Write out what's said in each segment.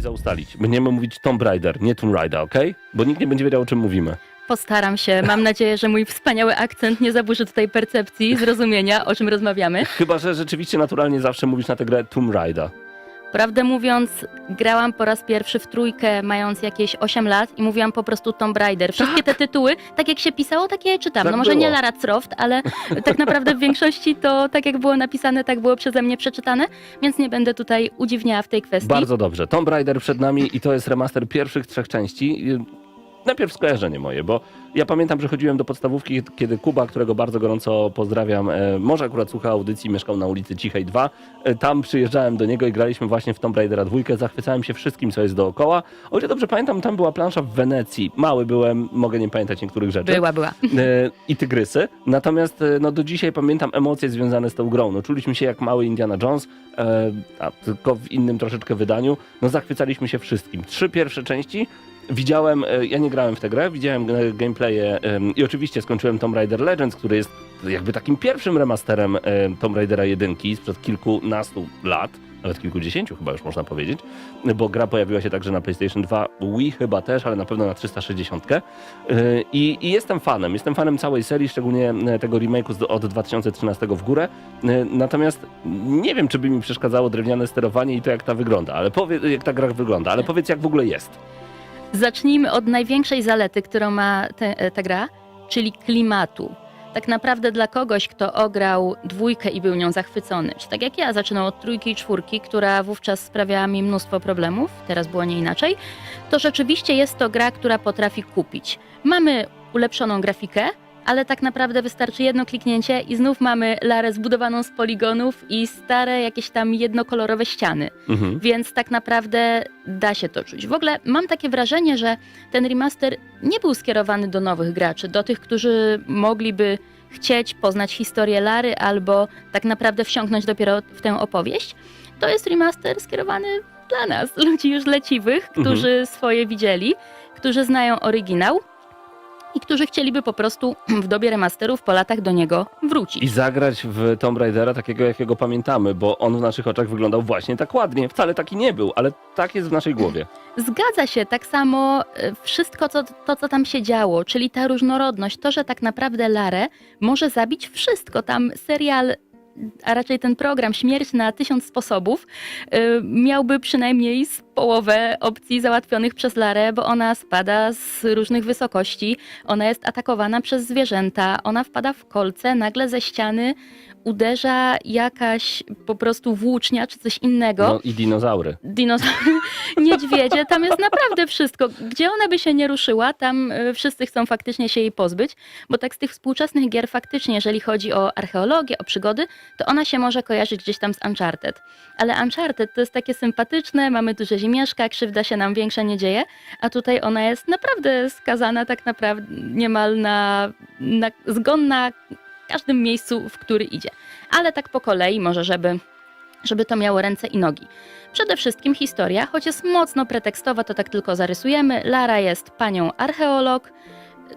i zaustalić. Będziemy mówić Tomb Raider, nie Tomb Raider, ok? Bo nikt nie będzie wiedział, o czym mówimy. Postaram się. Mam nadzieję, że mój wspaniały akcent nie zaburzy tutaj percepcji, zrozumienia, o czym rozmawiamy. Chyba, że rzeczywiście naturalnie zawsze mówisz na tę grę Tomb Raider. Prawdę mówiąc, grałam po raz pierwszy w trójkę, mając jakieś 8 lat i mówiłam po prostu Tomb Raider. Wszystkie te tytuły, tak jak się pisało, tak je czytam. Tak no może było. nie Lara Croft, ale tak naprawdę w większości to tak jak było napisane, tak było przeze mnie przeczytane, więc nie będę tutaj udziwniała w tej kwestii. Bardzo dobrze. Tomb Raider przed nami i to jest remaster pierwszych trzech części. Najpierw skojarzenie moje, bo ja pamiętam, że chodziłem do podstawówki, kiedy Kuba, którego bardzo gorąco pozdrawiam, e, może akurat słucha audycji, mieszkał na ulicy Cichej 2. E, tam przyjeżdżałem do niego i graliśmy właśnie w Tomb Raidera dwójkę. Zachwycałem się wszystkim, co jest dookoła. O ile dobrze pamiętam, tam była plansza w Wenecji. Mały byłem, mogę nie pamiętać niektórych rzeczy. Była, była. E, i tygrysy. Natomiast no, do dzisiaj pamiętam emocje związane z tą grą. No, czuliśmy się jak mały Indiana Jones, a tylko w innym troszeczkę wydaniu. No, zachwycaliśmy się wszystkim. Trzy pierwsze części widziałem, e, ja nie grałem w tę grę, widziałem e, gameplaye i oczywiście skończyłem Tomb Raider Legends, który jest jakby takim pierwszym remasterem e, Tomb Raidera 1 sprzed kilkunastu lat. Nawet kilkudziesięciu chyba już można powiedzieć, bo gra pojawiła się także na PlayStation 2, Wii chyba też, ale na pewno na 360. Yy, I, I jestem fanem, jestem fanem całej serii, szczególnie e, tego remake'u od 2013 w górę. Natomiast nie wiem, czy by mi przeszkadzało drewniane sterowanie i to, jak ta wygląda, ale powie, jak ta gra wygląda, ale powiedz, jak w ogóle jest. Zacznijmy od największej zalety, którą ma te, ta gra, czyli klimatu. Tak naprawdę dla kogoś, kto ograł dwójkę i był nią zachwycony, czy tak jak ja, zaczynał od trójki i czwórki, która wówczas sprawiała mi mnóstwo problemów, teraz było nie inaczej, to rzeczywiście jest to gra, która potrafi kupić. Mamy ulepszoną grafikę, ale tak naprawdę wystarczy jedno kliknięcie i znów mamy Larę zbudowaną z poligonów i stare jakieś tam jednokolorowe ściany Mhm. więc tak naprawdę da się to czuć. W ogóle mam takie wrażenie, że ten remaster nie był skierowany do nowych graczy, do tych, którzy mogliby chcieć poznać historię Lary albo tak naprawdę wsiąknąć dopiero w tę opowieść. To jest remaster skierowany dla nas, ludzi już leciwych, którzy swoje widzieli, którzy znają oryginał i którzy chcieliby po prostu w dobie remasterów po latach do niego wrócić. I zagrać w Tomb Raidera takiego, jakiego pamiętamy, bo on w naszych oczach wyglądał właśnie tak ładnie. Wcale taki nie był, ale tak jest w naszej głowie. Zgadza się, tak samo e, wszystko co, to, co tam się działo, czyli ta różnorodność, to, że tak naprawdę Larę może zabić wszystko. Tam serial, a raczej ten program Śmierć na tysiąc sposobów e, miałby przynajmniej z połowę opcji załatwionych przez Larę, bo ona spada z różnych wysokości, ona jest atakowana przez zwierzęta, ona wpada w kolce, nagle ze ściany uderza jakaś po prostu włócznia czy coś innego No i dinozaury. dinozaury, niedźwiedzie, tam jest naprawdę wszystko. Gdzie ona by się nie ruszyła, tam y, wszyscy chcą faktycznie się jej pozbyć, bo tak z tych współczesnych gier faktycznie, jeżeli chodzi o archeologię, o przygody, to ona się może kojarzyć gdzieś tam z Uncharted. Ale Uncharted to jest takie sympatyczne, mamy duże ziemieszka, krzywda się nam większa nie dzieje, a tutaj ona jest naprawdę skazana tak naprawdę niemal na, na zgon na każdym miejscu, w który idzie. Ale tak po kolei, może żeby, żeby to miało ręce i nogi. Przede wszystkim historia, choć jest mocno pretekstowa, to tak tylko zarysujemy. Lara jest panią archeolog.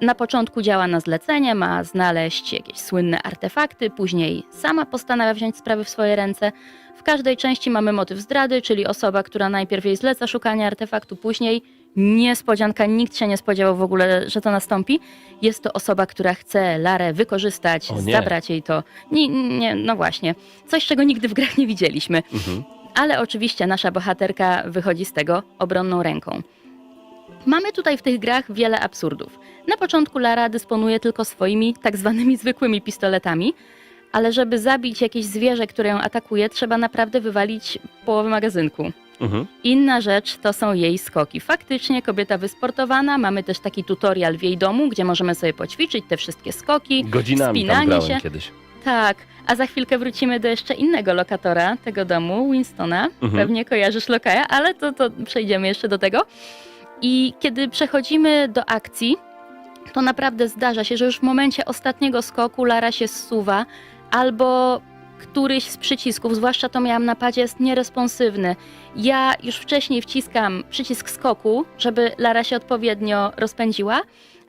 Na początku działa na zlecenie, ma znaleźć jakieś słynne artefakty, później sama postanawia wziąć sprawy w swoje ręce. W każdej części mamy motyw zdrady, czyli osoba, która najpierw jej zleca szukanie artefaktu, później niespodzianka, nikt się nie spodziewał w ogóle, że to nastąpi. Jest to osoba, która chce Larę wykorzystać, zabrać jej to. Nie, nie, no właśnie, coś, czego nigdy w grach nie widzieliśmy Mhm. ale oczywiście nasza bohaterka wychodzi z tego obronną ręką. Mamy tutaj w tych grach wiele absurdów. Na początku Lara dysponuje tylko swoimi tak zwanymi zwykłymi pistoletami, ale żeby zabić jakieś zwierzę, które ją atakuje, trzeba naprawdę wywalić połowę magazynku. Mhm. Inna rzecz to są jej skoki. Faktycznie kobieta wysportowana, mamy też taki tutorial w jej domu, gdzie możemy sobie poćwiczyć te wszystkie skoki. Godzinami tam Wspinanie grałem się. kiedyś. Tak, a za chwilkę wrócimy do jeszcze innego lokatora tego domu, Winstona. Mhm. Pewnie kojarzysz lokaja, ale to, to przejdziemy jeszcze do tego. I kiedy przechodzimy do akcji, to naprawdę zdarza się, że już w momencie ostatniego skoku Lara się zsuwa albo któryś z przycisków, zwłaszcza to miałam na padzie, jest nieresponsywny. Ja już wcześniej wciskam przycisk skoku, żeby Lara się odpowiednio rozpędziła,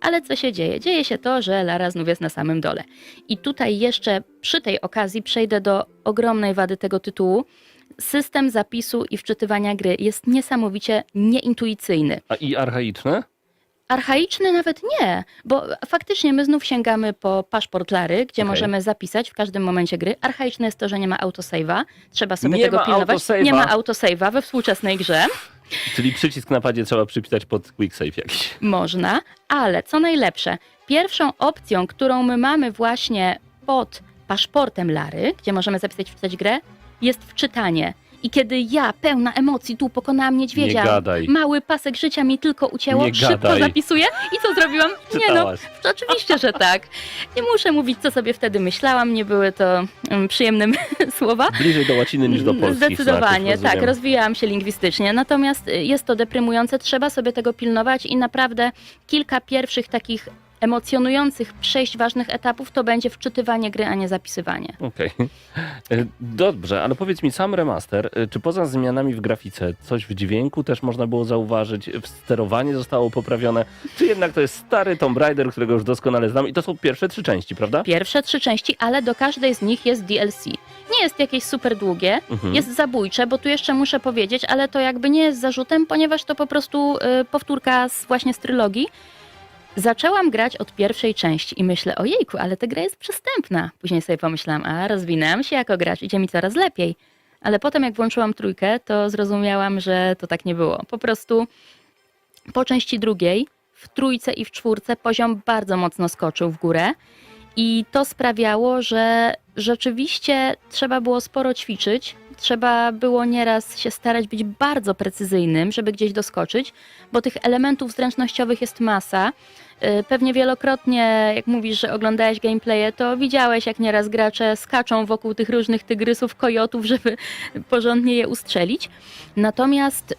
Ale co się dzieje? Dzieje się to, że Lara znów jest na samym dole. I tutaj jeszcze przy tej okazji przejdę do ogromnej wady tego tytułu. System zapisu i wczytywania gry jest niesamowicie nieintuicyjny. A i archaiczne? Archaiczny nawet nie, bo faktycznie my znów sięgamy po paszport Lary, gdzie Okej. możemy zapisać w każdym momencie gry. Archaiczne jest to, że nie ma autosave'a, trzeba sobie Nie tego pilnować. autosave'a. Nie ma autosave'a we współczesnej grze. Czyli przycisk na padzie trzeba przypisać pod quick save jakiś. Można, ale co najlepsze, pierwszą opcją, którą my mamy właśnie pod paszportem Lary, gdzie możemy zapisać wczytać grę, jest wczytanie. I kiedy ja, pełna emocji, tu pokonałam niedźwiedzia, Nie gadaj. mały pasek życia mi tylko ucięło, Nie szybko gadaj. zapisuję i co zrobiłam? Nie no, Czytałaś. oczywiście, że tak. Nie muszę mówić, co sobie wtedy myślałam, nie były to mm, przyjemne słowa. Bliżej do łaciny niż do polskich Zdecydowanie, znaków, tak, rozwijałam się lingwistycznie. Natomiast y, jest to deprymujące, trzeba sobie tego pilnować i naprawdę kilka pierwszych takich emocjonujących przejść ważnych etapów to będzie wczytywanie gry, a nie zapisywanie. Okej. E, Dobrze, ale powiedz mi, sam remaster, e, czy poza zmianami w grafice, coś w dźwięku też można było zauważyć, w sterowanie zostało poprawione, czy jednak to jest stary Tomb Raider, którego już doskonale znam i to są pierwsze trzy części, prawda? Pierwsze trzy części, ale do każdej z nich jest DLC. Nie jest jakieś super długie, Mhm. jest zabójcze, bo tu jeszcze muszę powiedzieć, ale to jakby nie jest zarzutem, ponieważ to po prostu y, powtórka z, właśnie z trylogii. Zaczęłam grać od pierwszej części i myślę, ojejku, ale ta gra jest przystępna. Później sobie pomyślałam, a rozwinęłam się jako gracz, idzie mi coraz lepiej. Ale potem jak włączyłam trójkę, to zrozumiałam, że to tak nie było. Po prostu po części drugiej, w trójce i w czwórce poziom bardzo mocno skoczył w górę. I to sprawiało, że rzeczywiście trzeba było sporo ćwiczyć. Trzeba było nieraz się starać być bardzo precyzyjnym, żeby gdzieś doskoczyć, bo tych elementów zręcznościowych jest masa. Y, Pewnie wielokrotnie, jak mówisz, że oglądałeś gameplaye, to widziałeś, jak nieraz gracze skaczą wokół tych różnych tygrysów, kojotów, żeby porządnie je ustrzelić. Natomiast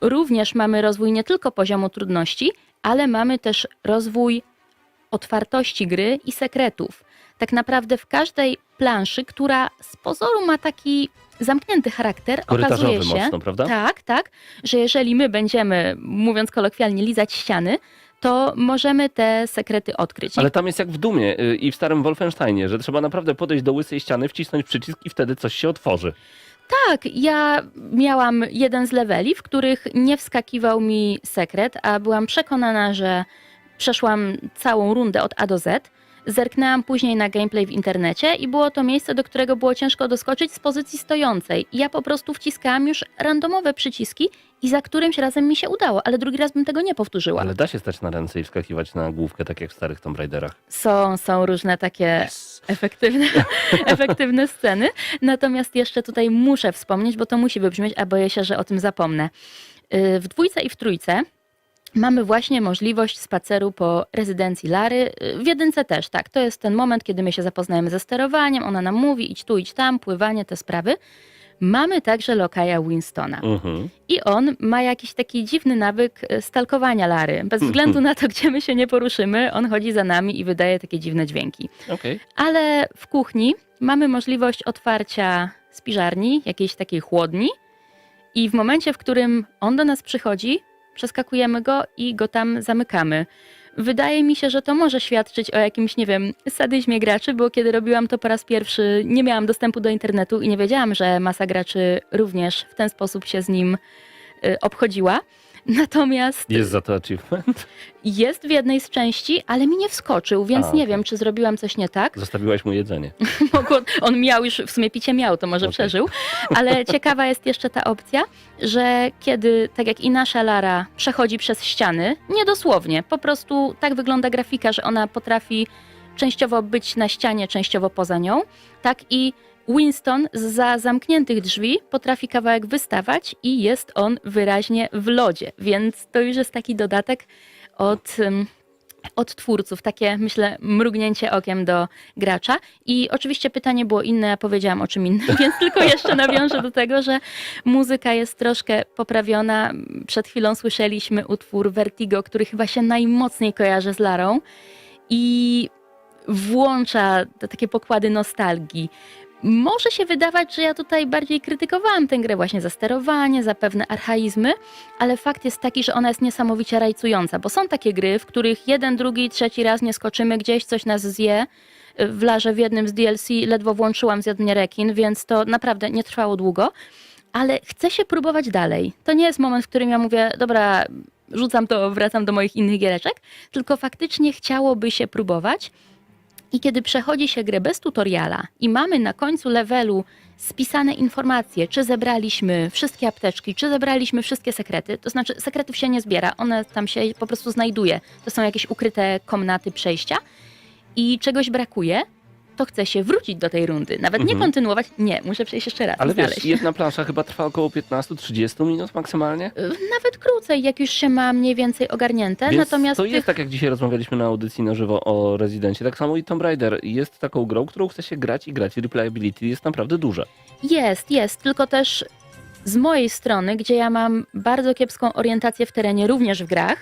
również mamy rozwój nie tylko poziomu trudności, ale mamy też rozwój otwartości gry i sekretów. Tak naprawdę w każdej planszy, która z pozoru ma taki zamknięty charakter, okazuje się, mocno, prawda? tak, tak, że jeżeli my będziemy, mówiąc kolokwialnie, lizać ściany, to możemy te sekrety odkryć. Ale tam jest jak w Dumie y, i w starym Wolfensteinie, że trzeba naprawdę podejść do łysej ściany, wcisnąć przycisk i wtedy coś się otworzy. Tak, ja miałam jeden z leveli, w których nie wskakiwał mi sekret, a byłam przekonana, że przeszłam całą rundę od A do Z. Zerknęłam później na gameplay w internecie i było to miejsce, do którego było ciężko doskoczyć z pozycji stojącej. I ja po prostu wciskałam już randomowe przyciski i za którymś razem mi się udało, ale drugi raz bym tego nie powtórzyła. Ale da się stać na ręce i wskakiwać na główkę, tak jak w starych Tomb Raiderach. Są, są różne takie efektywne, efektywne sceny. Natomiast jeszcze tutaj muszę wspomnieć, bo to musi wybrzmieć, a boję się, że o tym zapomnę. Yy, W dwójce i w trójce mamy właśnie możliwość spaceru po rezydencji Lary. Yy, W jedynce też, tak. To jest ten moment, kiedy my się zapoznajemy ze sterowaniem, ona nam mówi idź tu, idź tam, pływanie, te sprawy. Mamy także lokaja Winstona. Mhm. I on ma jakiś taki dziwny nawyk e, stalkowania Lary. Bez względu na to, gdzie my się nie poruszymy, on chodzi za nami i wydaje takie dziwne dźwięki. Okej. Ale w kuchni mamy możliwość otwarcia spiżarni, jakiejś takiej chłodni i w momencie, w którym on do nas przychodzi, przeskakujemy go i go tam zamykamy. Wydaje mi się, że to może świadczyć o jakimś, nie wiem, sadyzmie graczy, bo kiedy robiłam to po raz pierwszy, nie miałam dostępu do internetu i nie wiedziałam, że masa graczy również w ten sposób się z nim y, obchodziła. Natomiast Jest za to achievement? jest w jednej z części, ale mi nie wskoczył, więc A, nie okej. wiem, czy zrobiłam coś nie tak. Zostawiłaś mu jedzenie. Mogło, on miał już, w sumie picie miał, to może Okej. przeżył. Ale ciekawa jest jeszcze ta opcja, że kiedy, tak jak i nasza Lara, przechodzi przez ściany, nie dosłownie, po prostu tak wygląda grafika, że ona potrafi częściowo być na ścianie, częściowo poza nią, tak i Winston za zamkniętych drzwi potrafi kawałek wystawać i jest on wyraźnie w lodzie, więc to już jest taki dodatek od, od twórców, takie myślę mrugnięcie okiem do gracza. I oczywiście pytanie było inne, ja powiedziałam o czym innym, więc tylko jeszcze nawiążę do tego, że muzyka jest troszkę poprawiona. Przed chwilą słyszeliśmy utwór Vertigo, który chyba się najmocniej kojarzy z Larą i włącza takie pokłady nostalgii. Może się wydawać, że ja tutaj bardziej krytykowałam tę grę właśnie za sterowanie, za pewne archaizmy, ale fakt jest taki, że ona jest niesamowicie rajcująca, bo są takie gry, w których jeden, drugi, trzeci raz nie skoczymy gdzieś, coś nas zje. W Larze w jednym z DLC ledwo włączyłam zjadł mnie rekin, więc to naprawdę nie trwało długo, ale chcę się próbować dalej. To nie jest moment, w którym ja mówię, dobra, rzucam to, wracam do moich innych giereczek, tylko faktycznie chciałoby się próbować. I kiedy przechodzi się grę bez tutoriala i mamy na końcu levelu spisane informacje, czy zebraliśmy wszystkie apteczki, czy zebraliśmy wszystkie sekrety, to znaczy sekretów się nie zbiera, one tam się po prostu znajduje. To są jakieś ukryte komnaty przejścia i czegoś brakuje, to chce się wrócić do tej rundy. Nawet nie Mhm. kontynuować, nie, muszę przejść jeszcze raz Ale i wiesz, znaleźć. jedna plansza chyba trwa około 15-30 minut maksymalnie. Nawet krócej, jak już się ma mniej więcej ogarnięte. Więc Natomiast to tych... jest tak, jak dzisiaj rozmawialiśmy na audycji na żywo o Rezydencie. Tak samo i Tomb Raider jest taką grą, którą chce się grać i grać. I replayability jest naprawdę duże. Jest, jest, tylko też z mojej strony, gdzie ja mam bardzo kiepską orientację w terenie, również w grach,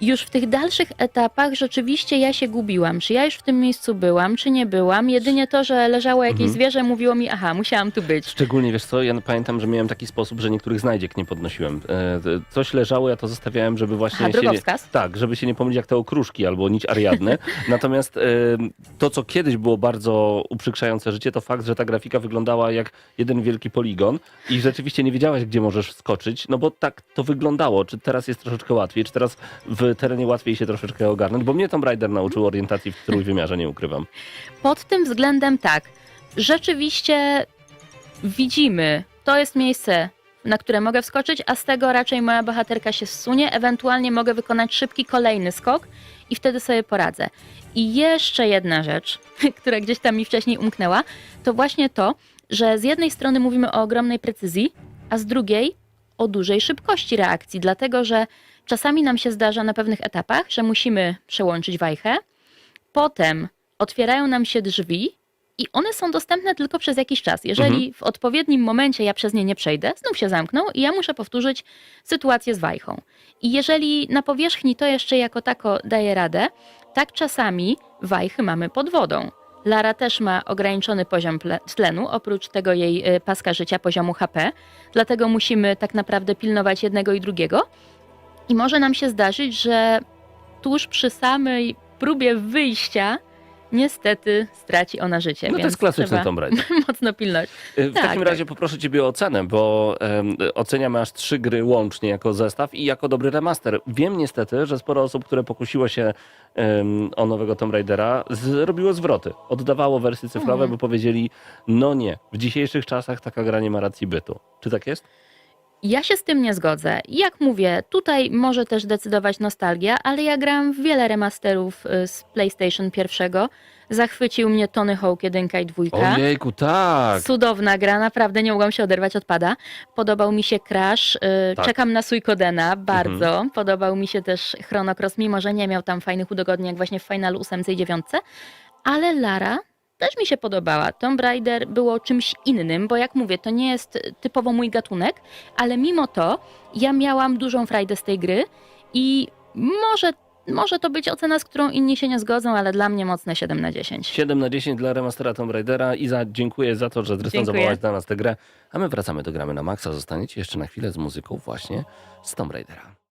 już w tych dalszych etapach rzeczywiście ja się gubiłam. Czy ja już w tym miejscu byłam, czy nie byłam. Jedynie to, że leżało jakieś Mhm. zwierzę, mówiło mi, aha, musiałam tu być. Szczególnie, wiesz co, ja pamiętam, że miałem taki sposób, że niektórych znajdziek nie podnosiłem. E, coś leżało, ja to zostawiałem, żeby właśnie Aha, się nie. Tak, żeby się nie pomylić jak te okruszki albo nić Ariadny. Natomiast e, to, co kiedyś było bardzo uprzykrzające życie, to fakt, że ta grafika wyglądała jak jeden wielki poligon i rzeczywiście nie wiedziałaś, gdzie możesz skoczyć, no bo tak to wyglądało. Czy teraz jest troszeczkę łatwiej, czy teraz w terenie łatwiej się troszeczkę ogarnąć, bo mnie Tomb Raider nauczył orientacji w trójwymiarze, nie ukrywam. Pod tym względem tak. Rzeczywiście widzimy, to jest miejsce, na które mogę wskoczyć, a z tego raczej moja bohaterka się zsunie. Ewentualnie mogę wykonać szybki kolejny skok i wtedy sobie poradzę. I jeszcze jedna rzecz, która gdzieś tam mi wcześniej umknęła, to właśnie to, że z jednej strony mówimy o ogromnej precyzji, a z drugiej o dużej szybkości reakcji, dlatego że czasami nam się zdarza na pewnych etapach, że musimy przełączyć wajchę, potem otwierają nam się drzwi i one są dostępne tylko przez jakiś czas. Jeżeli w odpowiednim momencie ja przez nie nie przejdę, znów się zamkną i ja muszę powtórzyć sytuację z wajchą. I jeżeli na powierzchni to jeszcze jako tako daje radę, tak czasami wajchy mamy pod wodą. Lara też ma ograniczony poziom tlenu, oprócz tego jej y, paska życia, poziomu HP, dlatego musimy tak naprawdę pilnować jednego i drugiego. I może nam się zdarzyć, że tuż przy samej próbie wyjścia niestety straci ona życie. No to jest klasyczny Tomb Raider. mocno pilnować. W Tak, takim tak. razie poproszę Ciebie o ocenę, bo em, oceniamy aż trzy gry łącznie jako zestaw i jako dobry remaster. Wiem niestety, że sporo osób, które pokusiło się em, o nowego Tomb Raidera, zrobiło zwroty. Oddawało wersje cyfrowe, Mhm. bo powiedzieli, no nie, w dzisiejszych czasach taka gra nie ma racji bytu. Czy tak jest? Ja się z tym nie zgodzę. Jak mówię, tutaj może też decydować nostalgia, ale ja grałam w wiele remasterów y, z PlayStation pierwszego. Zachwycił mnie Tony Hawk 1 i 2. Ojejku, tak! Cudowna gra, naprawdę nie mogłam się oderwać od pada. Podobał mi się Crash, y, Tak. czekam na Suikodena bardzo. Podobał mi się też Chrono Cross, mimo że nie miał tam fajnych udogodnień jak właśnie w Finalu 8 i 9. Ale Lara też mi się podobała. Tomb Raider było czymś innym, bo jak mówię, to nie jest typowo mój gatunek, ale mimo to ja miałam dużą frajdę z tej gry i może, może to być ocena, z którą inni się nie zgodzą, ale dla mnie mocne 7 na 10. 7 na 10 dla remastera Tomb Raidera. Iza, dziękuję za to, że zrecenzowałaś dla nas tę grę. A my wracamy do gramy na maksa. Zostaniecie jeszcze na chwilę z muzyką właśnie z Tomb Raidera.